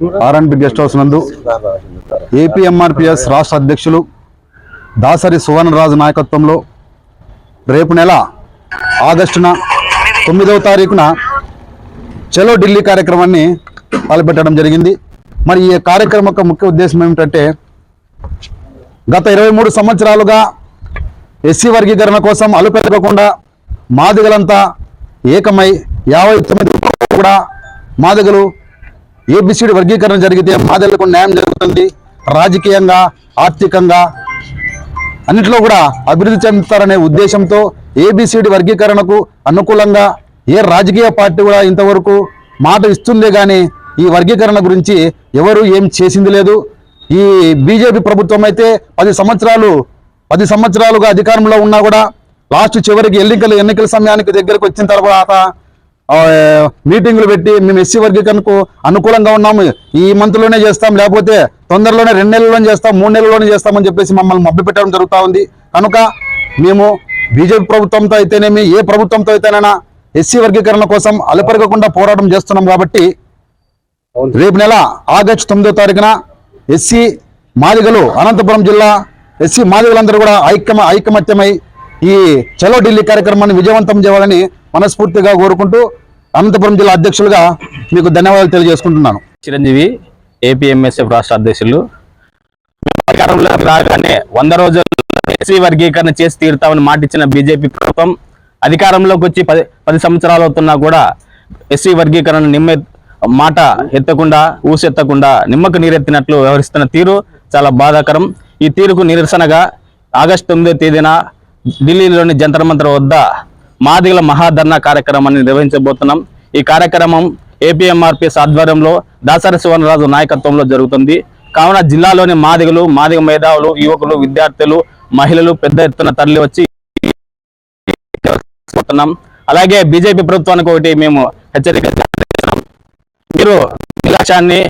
R&B guest house నందు APMRPS రాష్ట్ర అధ్యక్షులు దాసరి సువర్ణరాజు నాయకత్వంలో రేపు నెల ఆగస్టున తొమ్మిదవ తారీఖున చలో ఢిల్లీ కార్యక్రమాన్ని తలపెట్టడం జరిగింది. మరి ఈ కార్యక్రమం యొక్క ముఖ్య ఉద్దేశం ఏమిటంటే గత ఇరవై మూడు సంవత్సరాలుగా ఎస్సీ వర్గీకరణ కోసం అలుపెరగకుండా మాదిగలంతా ఏకమై యాభై తొమ్మిది కూడా మాదిగలు ఏబిసిడి వర్గీకరణ జరిగితే బాధలకు న్యాయం జరుగుతుంది. రాజకీయంగా ఆర్థికంగా అన్నింటిలో కూడా అభివృద్ధి చెందుతారనే ఉద్దేశంతో ఏబిసిడి వర్గీకరణకు అనుకూలంగా ఏ రాజకీయ పార్టీ కూడా ఇంతవరకు మాట ఇస్తుందే కానీ ఈ వర్గీకరణ గురించి ఎవరు ఏం చేసింది లేదు. ఈ బీజేపీ ప్రభుత్వం అయితే పది సంవత్సరాలు పది సంవత్సరాలుగా అధికారంలో ఉన్నా కూడా లాస్ట్ చివరికి ఎన్నికలు ఎన్నికల సమయానికి దగ్గరకు వచ్చిన తర్వాత మీటింగులు పెట్టి మేము ఎస్సీ వర్గీకరణకు అనుకూలంగా ఉన్నాము. ఈ మంత్లోనే చేస్తాం లేకపోతే తొందరలోనే రెండు నెలల్లోనే చేస్తాం మూడు నెలల్లోనే చేస్తామని చెప్పేసి మమ్మల్ని మభ్య పెట్టడం జరుగుతూ ఉంది. కనుక మేము బీజేపీ ప్రభుత్వంతో అయితేనేమి ఏ ప్రభుత్వంతో అయితేనైనా ఎస్సీ వర్గీకరణ కోసం అలపెరగకుండా పోరాటం చేస్తున్నాం కాబట్టి రేపు నెల ఆగస్టు తొమ్మిదో తారీఖున ఎస్సీ మాదిగలు అనంతపురం జిల్లా ఎస్సీ మాదిగలందరూ కూడా ఐక్యమ ఐకమత్యమై ఈ చలో ఢిల్లీ కార్యక్రమాన్ని విజయవంతం చేయాలని మనస్ఫూర్తిగా కోరుకుంటూ అనంతపురం జిల్లా అధ్యక్షులుగా మీకు ధన్యవాదాలు తెలియజేసుకుంటున్నాను. చిరంజీవి ఏపీఎంఎస్ఎఫ్ రాష్ట్ర అధ్యక్షులు. అధికారంలోకి రాగానే వంద రోజులు ఎస్సీ వర్గీకరణ చేసి తీరుతామని మాటిచ్చిన బీజేపీ ప్రభుత్వం అధికారంలోకి వచ్చి పది పది సంవత్సరాలు అవుతున్నా కూడా ఎస్సీ వర్గీకరణ నిమ్మె మాట ఎత్తకుండా ఊసెత్తకుండా నిమ్మకు నీరెత్తినట్లు వ్యవహరిస్తున్న తీరు చాలా బాధాకరం. ఈ తీరుకు నిరసనగా ఆగస్టు తొమ్మిదో తేదీన ఢిల్లీలోని జంతర్ మంతర్ వద్ద మాదిగల మహాధర్నా కార్యక్రమాన్ని నిర్వహించబోతున్నాం. ఈ కార్యక్రమం ఏపీఎంఆర్పిఎస్ ఆధ్వర్యంలో దాసరి శివనరాజు నాయకత్వంలో జరుగుతుంది. కావున జిల్లాలోని మాదిగలు మాదిగ మేధావులు యువకులు విద్యార్థులు మహిళలు పెద్ద ఎత్తున తరలి వచ్చి అలాగే బీజేపీ ప్రభుత్వానికి ఒకటి మేము హెచ్చరిక మీరు మీ లక్ష్యాన్ని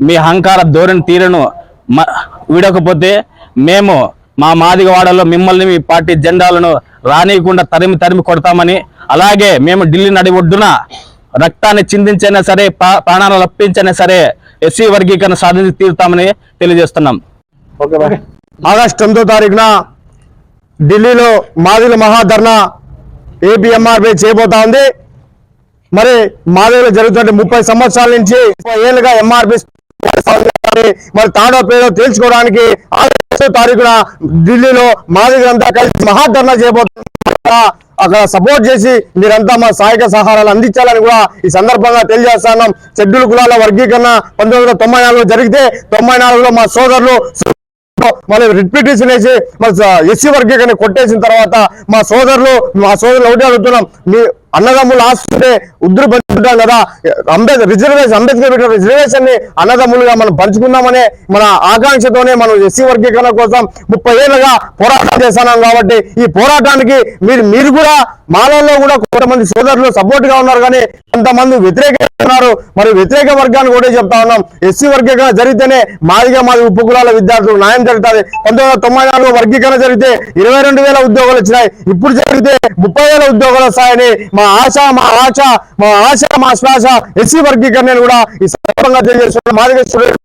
మీ అహంకార ధోరణి తీరును మ- వీడకపోతే మేము మా మాదిగ వాడలో మిమ్మల్ని మీ పార్టీ జెండాలను రానియకుండా తరిమి తరిమి కొడతామని. అలాగే మేము ఢిల్లీ నడి ఒడ్డున రక్తాన్ని చిందించైనా సరే ప్రాణాలు అప్పించైనా సరే ఎస్సీ వర్గీకరణ సాధించి తీరుతామని తెలియజేస్తున్నాం. ఆగస్టు తొమ్మిదో తారీఖున ఢిల్లీలో మాదిల మహాధర్నా ఏపీఎంఆర్పై చేయబోతా ఉంది. మరి మాదిగలో జరుగుతున్న ముప్పై సంవత్సరాల నుంచి ముప్పై ఏళ్ళుగా ఎంఆర్పి మరి తాడో పేడో తేల్చుకోవడానికి ఆగస్టు తారీఖున ఢిల్లీలో మాదిగలంతా కలిసి మహాధర్నా చేయబోతున్నారు. అక్కడ సపోర్ట్ చేసి మీరంతా మా సహాయక సహారాలు అందించాలని కూడా ఈ సందర్భంగా తెలియజేస్తున్నాం. షెడ్యూల్ కులాల వర్గీకరణ పంతొమ్మిది వందల తొంభై నాలుగులో జరిగితే తొంభై నాలుగులో మా సోదరులు మళ్ళీ రిపిటేషన్ వేసి మరి ఎస్సీ వర్గీకరణ కొట్టేసిన తర్వాత మా సోదరులు మా సోదరులు ఒకటే అడుగుతున్నాం. మీ అన్నదమ్ములు ఆస్తుంటే ఉద్దురు పంచుకుంటాం కదా. అంబేద్కర్ రిజర్వేషన్ అంబేద్కర్ పెట్టిన రిజర్వేషన్ని అన్నదమ్ములుగా మనం పంచుకుందామనే మన ఆకాంక్షతోనే మనం ఎస్సీ వర్గీకరణ కోసం ముప్పై ఏళ్ళుగా పోరాటం చేస్తున్నాం కాబట్టి ఈ పోరాటానికి మీరు మీరు కూడా మాలలో కూడా కొంతమంది సోదరులు సపోర్ట్గా ఉన్నారు కానీ కొంతమంది వ్యతిరేకిస్తున్నారు. మరి వ్యతిరేక వర్గాన్ని కూడా చెప్తా ఉన్నాం. ఎస్సీ వర్గీకరణ జరిగితేనే మాదిగా మాది ఉప్పు కులాల విద్యార్థులు న్యాయం జరుగుతుంది. పంతొమ్మిది తొంభై నాలుగు వర్గీకరణ జరిగితే ఇరవై రెండు వేల ఉద్యోగాలు వచ్చినాయి. ఇప్పుడు జరిగితే ముప్పై వేల ఉద్యోగాలు వస్తాయని మా మా ఆశ మా ఆశ మా ఆశ మా శ్వాస ఎస్సీ వర్గీకరణ కూడా ఈ సందర్భంగా తెలియజేస్తున్నారు. మాదిగ స్టూడెంట్